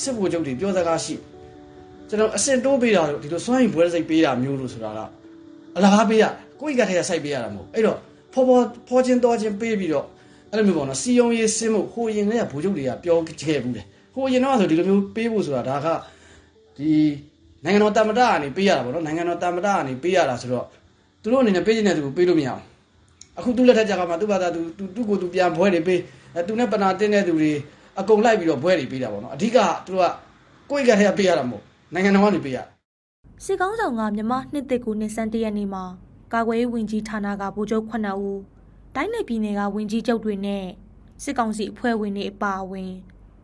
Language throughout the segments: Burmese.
စစ်ဗိုလ်ချုပ်တွေပြောစကားရှိကျွန်တော်အစင်တိုးပေးတာလို့ဒီလိုစွမ်းရည်ဘွဲစိတ်ပေးတာမျိုးလို့ဆိုတာကအလားပါပေးရကိုယ့်အိတ်ကတည်းကစိုက်ပေးရတာမဟုတ်အဲ့တော့ဖော်ဖော်ဖော်ချင်းတော်ချင်းပေးပြီးတော့အဲ့လိုမျိုးပေါ့နော်စီယုံရေးစင်းမှုဟိုရင်လည်းဗိုလ်ချုပ်တွေကပြောခဲ့ဘူးတယ်ဟိုရင်တော့ဆိုဒီလိုမျိုးပေးဖို့ဆိုတာဒါကဒီနိုင်ငံတော်တမ္မတကနေပေးရတာပေါ့နော်နိုင်ငံတော်တမ္မတကနေပေးရတာဆိုတော့သူတို့အနေနဲ့ပေးနေတဲ့သူကိုပေးလို့မရအောင်အခုသူ့လက်ထက်ကြကမှသူ့ဘာသာသူသူသူ့ကိုသူပြန်ဘွဲတွေပေးအဲသူနဲ့ပနာတင်းတဲ့သူတွေ အကုန်လိုက်ပြီးတော့ဘွဲတွေပေးတာပေါ့နော်အဓိကသူတို့ကကိုယ့်ကတည်းကပေးရတာမဟုတ်နိုင်ငံတော်ကနေပေးရတာစစ်ကောင်းဆောင်ကမြန်မာနှစ်တစ်ကိုနှစ်ဆန်းတရက်နေ့မှာကာကွယ်ရေးဝန်ကြီးဌာနကဗိုလ်ချုပ်9ဦးတိုင်းနယ်ပြည်နယ်ကဝန်ကြီးချုပ်တွေနဲ့စစ်ကောင်စီအဖွဲ့ဝင်တွေအပါအဝင်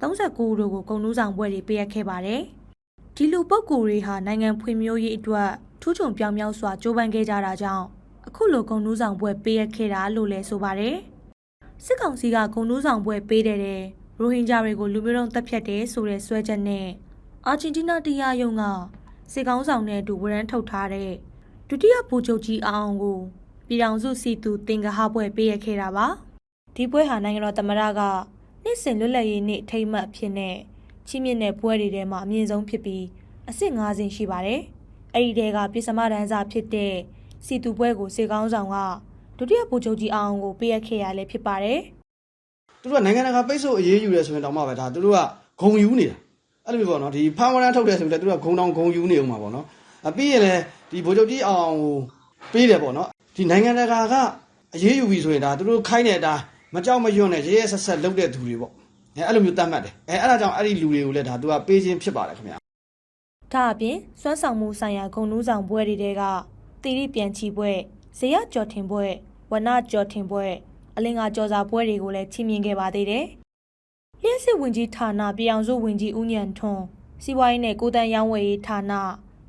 39ဦးတို့ကိုဂုဏ်ထူးဆောင်ဘွဲတွေပေးအပ်ခဲ့ပါတယ်။ဒီလူပုဂ္ဂိုလ်တွေဟာနိုင်ငံဖွံ့ဖြိုးရေးအတွက်ထူးချွန်ပြောင်မြောက်စွာကြိုးပမ်းခဲ့ကြတာကြောင့်အခုလိုဂုဏ်ထူးဆောင်ဘွဲပေးအပ်ခဲ့တာလို့လည်းဆိုပါတယ်။စစ်ကောင်စီကဂုဏ်ထူးဆောင်ဘွဲပေးတဲ့တဲ့ ရိုဟင်ဂျာတွေကိုလူမျိုးတုံးတပ်ဖြတ်တယ်ဆိုတဲ့ဆွဲချက်နဲ့အာဂျင်တီးနားတရားရုံးကစစ်ကောင်းဆောင်နဲ့အတူဝရမ်းထုတ်ထားတဲ့ဒုတိယဗိုလ်ချုပ်ကြီးအောင်အောင်ကိုပြည်ထောင်စုစီတူတင်ကဟပွဲပေးရခဲ့တာပါဒီပွဲဟာနိုင်ငံတော်သမ္မတကနှစ်စဉ်လွတ်လပ်ရေးနေ့အထိမ်းအမှတ်အဖြစ်နဲ့ချီးမြှင့်တဲ့ပွဲတွေထဲမှာအမြင့်ဆုံးဖြစ်ပြီးအဆင့်၅ဆင့်ရှိပါတယ်အဲ့ဒီတဲကပြည်စမတန်းစာဖြစ်တဲ့စီတူပွဲကိုစစ်ကောင်းဆောင်ကဒုတိယဗိုလ်ချုပ်ကြီးအောင်အောင်ကိုပေးရခဲ့ရလဲဖြစ်ပါတယ်သူ တို့ကနိုင်ငံတကာပိတ်ဆို့အရေးယူရဲဆိုရင်တောင်မှပဲဒါသူတို့ကဂုံယူနေတာအဲ့လိုမျိုးပေါ့နော်ဒီဖမ်းဝရမ်းထုတ်တယ်ဆိုရင်လည်းသူတို့ကဂုံတောင်ဂုံယူနေအောင်ပါပေါ့နော်အပြီးရင်လည်းဒီဗိုလ်ချုပ်ကြီးအောင်အောင်ကိုပေးတယ်ပေါ့နော်ဒီနိုင်ငံတကာကအရေးယူပြီဆိုရင်ဒါသူတို့ခိုင်းတဲ့အတိုင်းမကြောက်မရွံ့နဲ့ရဲရဲဆက်ဆက်လုပ်တဲ့သူတွေပေါ့အဲအဲ့လိုမျိုးတတ်မှတ်တယ်အဲအဲ့ဒါကြောင့်အဲ့ဒီလူတွေကိုလည်းဒါသူကပေးခြင်းဖြစ်ပါတယ်ခင်ဗျာဒါအပြင်စွမ်းဆောင်မှုဆိုင်ရာဂုဏ်ထူးဆောင်ပွဲတွေတဲကတီရီပြန်ချီပွဲဇေယကြော်ထင်ပွဲဝနကြော်ထင်ပွဲ အလင်္ကာကြော်စာပွဲတွေကိုလည်းချီးမြှင့်ခဲ့ပါသေးတယ်။လျှက်စစ်ဝင်ကြီးဌာနပြည်အောင်စုဝင်ကြီးဦးညံထွန်းစီးပွားရေးနဲ့ကိုယ်တန်းရောင်းဝယ်ရေးဌာန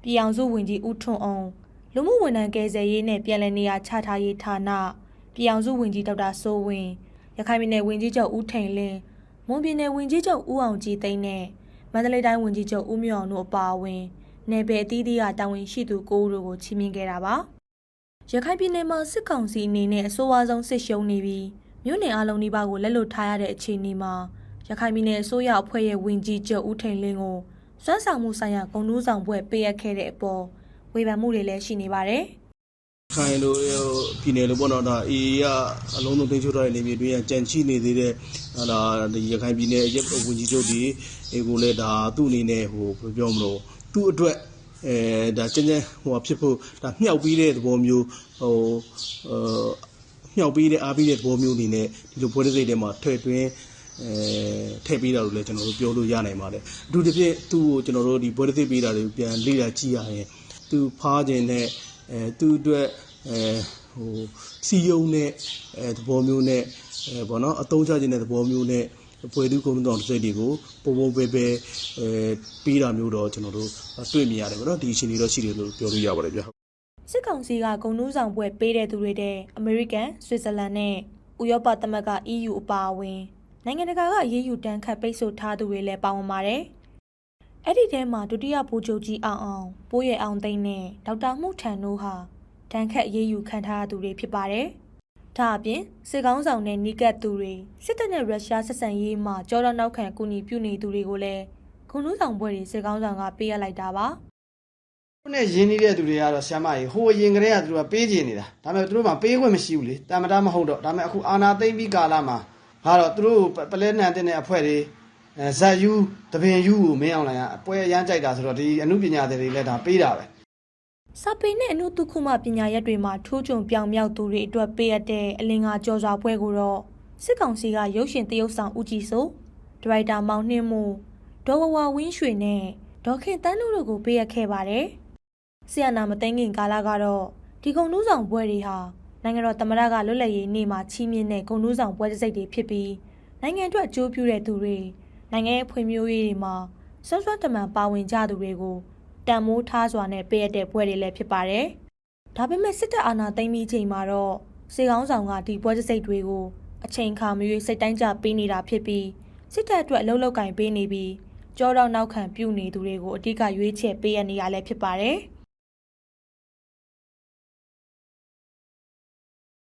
ပြည်အောင်စုဝင်ကြီးဦးထွန်းအောင်လူမှုဝန်ထမ်းကယ်ဆယ်ရေးနဲ့ပြည်လည်နေရာချထားရေးဌာနပြည်အောင်စုဝင်ကြီးဒေါက်တာစိုးဝင်းရခိုင်ပြည်နယ်ဝန်ကြီးချုပ်ဦးထိန်လင်းမွန်ပြည်နယ်ဝန်ကြီးချုပ်ဦးအောင်ကြည်သိန်းနဲ့မန္တလေးတိုင်းဝန်ကြီးချုပ်ဦးမြောင်တို့အပါအဝင်နယ်ပယ်အသီးသီးကတာဝန်ရှိသူကိုဦးတို့ကိုချီးမြှင့်ခဲ့တာပါ။ ရခိုင်ပြည်နယ်မှာစစ်ကောင်စီအနေနဲ့အဆိုးအဝါဆုံးစစ်ရှုံးနေပြီးမြို့နယ်အလုံးဒီပါကိုလက်လွတ်ထားရတဲ့အခြေအနေမှာရခိုင်ပြည်နယ်အစိုးရအဖွဲ့ရဲ့ဝန်ကြီးချုပ်ဦးထိန်လင်းကိုစွမ်းဆောင်မှုဆိုင်ရာဂုဏ်ထူးဆောင်ဘွဲ့ပေးအပ်ခဲ့တဲ့အပေါ်ဝေဖန်မှုတွေလည်းရှိနေပါတယ်။ခိုင်လိုပြည်နယ်လိုပေါ့နော်ဒါအေးကအလုံးစုံသိမ်းချုပ်ထားတဲ့နေပြည်တွင်းကကြံချိနေသေးတဲ့ဟာဒါဒီရခိုင်ပြည်နယ်ရဲ့ဝန်ကြီးချုပ်ဒီအေကိုလည်းဒါသူ့အနေနဲ့ဟိုဘယ်ပြောမလို့သူ့အတွက် အဲဒါကျန်းကျန်းဟိုဖြစ်ဖို့ဒါမြောက်ပြီးတဲ့သဘောမျိုးဟိုအဲမြောက်ပြီးတဲ့အားပြီးတဲ့သဘောမျိုးအနေနဲ့ဒီလိုပွဲစိတ်တွေမှာထည့်သွင်းအဲထည့်ပေးတာလို့လည်းကျွန်တော်တို့ပြောလို့ရနိုင်ပါတယ်အထူးသဖြင့်သူ့ကိုကျွန်တော်တို့ဒီပွဲစိတ်ပေးတာတွေကိုပြန်လေ့လာကြည့်ရရင်သူဖားခြင်းနဲ့အဲသူ့အတွက်အဲဟိုစီယုံနဲ့အဲသဘောမျိုးနဲ့အဲဘောနော်အတုံးချခြင်းတဲ့သဘောမျိုးနဲ့ ပွဲသူကုန်းတော်တစ်စိတ်တွေကိုပုံပုံပဲပဲအဲပေးတာမျိုးတော့ကျွန်တော်တို့တွေ့မြင်ရတယ်ဗောနော်ဒီအချိန်လေးတော့ရှိတယ်လို့ပြောလို့ရပါတယ်ဗျာစစ်ကောင်စီကဂုံနှူးဆောင်ပွဲပေးတဲ့သူတွေတဲ့အမေရိကန်၊ဆွစ်ဇာလန်နဲ့ဥရောပသမဂ္ဂ EU အပါအဝင်နိုင်ငံတကာကအရေးယူတန်းခတ်ပိတ်ဆို့ထားသူတွေလည်းပါဝင်ပါတယ်။အဲ့ဒီထဲမှာဒုတိယဗိုလ်ချုပ်ကြီးအောင်အောင်၊ပိုးရအောင်သိန်းနဲ့ဒေါက်တာမှုထန်တို့ဟာတန်းခတ်အရေးယူခံထားရသူတွေဖြစ်ပါတယ်။ ဒါအပြင်စစ်ကောင်းဆောင်တဲ့နီးကပ်သူတွေစစ်တပ်နဲ့ရုရှားဆက်ဆံရေးမှာကြောတော့နောက်ခံအကူအညီပြုနေသူတွေကိုလည်းဂုံနှူးဆောင်ပွဲတွေစစ်ကောင်းဆောင်ကပေးရလိုက်တာပါ။ခုနဲ့ရင်းနှီးတဲ့သူတွေကတော့ဆ iam မကြီးဟိုအရင်ကတည်းကသူတို့ကပေးကျင်နေတာဒါပေမဲ့သူတို့မှပေးခွင့်မရှိဘူးလေတာမတာမဟုတ်တော့ဒါပေမဲ့အခုအာနာသိမ့်ပြီးကာလမှာကတော့သူတို့ပလဲနန်တဲ့အဖွဲ့တွေအဲဇက်ယူတပင်ယူကိုမင်းအောင်လိုင်ကအပွဲအရမ်းကြိုက်တာဆိုတော့ဒီအမှုပညာတွေလည်းဒါပေးတာပဲ စာပေနဲ့အနုတုခုမပညာရက်တွေမှာထိုးကြုံပြောင်မြောက်သူတွေအတွက်ပေးရတဲ့အလင်္ကာကြော်စွာပွဲကိုတော့စစ်ကောင်စီကရုပ်ရှင်တရုပ်ဆောင်ဦးကြည်စိုးဒရိုက်တာမောင်နှင်းမှုဒေါ်ဝဝဝင်းရွှေနဲ့ဒေါ်ခင်တန်းတို့တို့ကိုပေးရခဲ့ပါတယ်။ဆီယနာမသိငခင်ကာလကတော့ဒီကုံနူးဆောင်ပွဲတွေဟာနိုင်ငံတော်သမ္မတကလွတ်လပ်ရေးနေ့မှာချီးမြှင့်တဲ့ကုံနူးဆောင်ပွဲတစ်စိတ်တွေဖြစ်ပြီးနိုင်ငံအတွက်အကျိုးပြုတဲ့သူတွေနိုင်ငံရဲ့ဖွံ့ဖြိုးရေးတွေမှာဆွမ်းဆွမ်းတမန်ပါဝင်ကြသူတွေကို တန်မိုးထားစွာနဲ့ပေးရတဲ့ပွဲတွေလည်းဖြစ်ပါတယ်။ဒါပေမဲ့စစ်တပ်အာဏာသိမ်းပြီးချိန်မှာတော့စေကောင်းဆောင်ကဒီပွဲစိတ်တွေကိုအချိန်ခါမရွေးစိတ်တိုင်းကြပေးနေတာဖြစ်ပြီးစစ်တပ်အတွက်အလုပ်လုပ်ကင်ပေးနေပြီးကြောတော့နောက်ခံပြုနေသူတွေကိုအဓိကရွေးချယ်ပေးရနေရလည်းဖြစ်ပါတယ်။